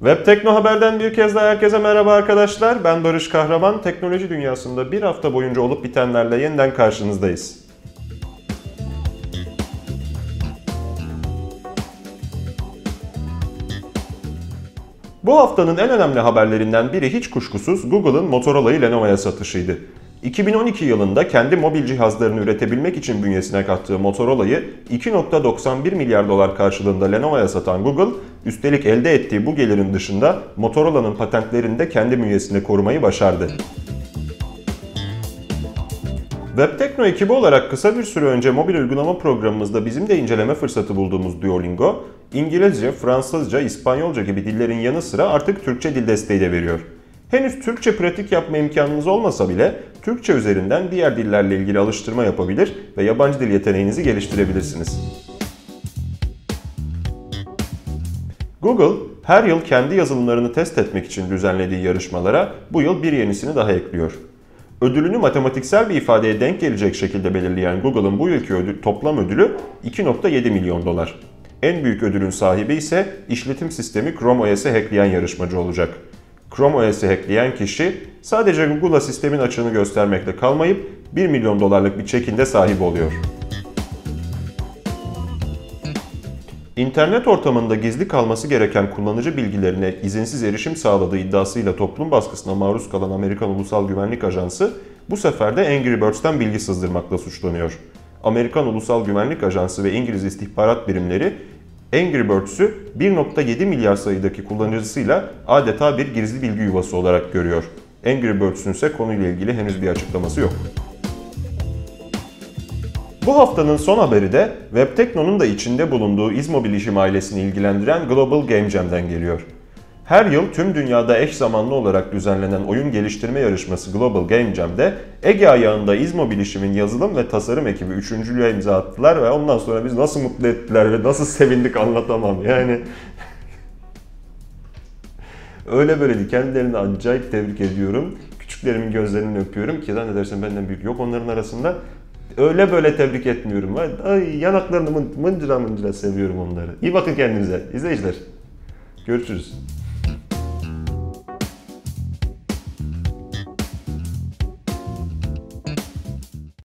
Web Tekno Haber'den bir kez daha herkese merhaba arkadaşlar. Ben Barış Kahraman. Teknoloji dünyasında bir hafta boyunca olup bitenlerle yeniden karşınızdayız. Bu haftanın en önemli haberlerinden biri hiç kuşkusuz Google'ın Motorola'yı Lenovo'ya satışıydı. 2012 yılında kendi mobil cihazlarını üretebilmek için bünyesine kattığı Motorola'yı 2.91 milyar dolar karşılığında Lenovo'ya satan Google, üstelik elde ettiği bu gelirin dışında Motorola'nın patentlerini de kendi bünyesinde korumayı başardı. WebTekno ekibi olarak kısa bir süre önce mobil uygulama programımızda bizim de inceleme fırsatı bulduğumuz Duolingo, İngilizce, Fransızca, İspanyolca gibi dillerin yanı sıra artık Türkçe dil desteği de veriyor. Henüz Türkçe pratik yapma imkanınız olmasa bile Türkçe üzerinden diğer dillerle ilgili alıştırma yapabilir ve yabancı dil yeteneğinizi geliştirebilirsiniz. Google her yıl kendi yazılımlarını test etmek için düzenlediği yarışmalara bu yıl bir yenisini daha ekliyor. Ödülünü matematiksel bir ifadeye denk gelecek şekilde belirleyen Google'ın bu yılki ödül, toplam ödülü 2.7 milyon dolar. En büyük ödülün sahibi ise işletim sistemi Chrome OS'e hackleyen yarışmacı olacak. Chrome OS'i hackleyen kişi sadece Google'a sistemin açığını göstermekle kalmayıp 1 milyon dolarlık bir çekinde sahip oluyor. İnternet ortamında gizli kalması gereken kullanıcı bilgilerine izinsiz erişim sağladığı iddiasıyla toplum baskısına maruz kalan Amerikan Ulusal Güvenlik Ajansı bu sefer de Angry Birds'ten bilgi sızdırmakla suçlanıyor. Amerikan Ulusal Güvenlik Ajansı ve İngiliz istihbarat birimleri Angry Birds'ü 1.7 milyar sayıdaki kullanıcısıyla adeta bir gizli bilgi yuvası olarak görüyor. Angry Birds'ün ise konuyla ilgili henüz bir açıklaması yok. Bu haftanın son haberi de WebTekno'nun da içinde bulunduğu İzmobil işim ailesini ilgilendiren Global Game Jam'den geliyor. Her yıl tüm dünyada eş zamanlı olarak düzenlenen oyun geliştirme yarışması Global Game Jam'de Ege ayağında İzmo Bilişim'in yazılım ve tasarım ekibi üçüncülüğe imza attılar ve ondan sonra biz nasıl mutlu ettiler ve nasıl sevindik anlatamam. Yani öyle böyle. Kendilerini acayip tebrik ediyorum. Küçüklerimin gözlerini öpüyorum ki zannedersem benden büyük yok onların arasında. Öyle böyle tebrik etmiyorum. Ay, yanaklarını mıncıra mıncıra seviyorum onları. İyi bakın kendinize. İzleyiciler. Görüşürüz.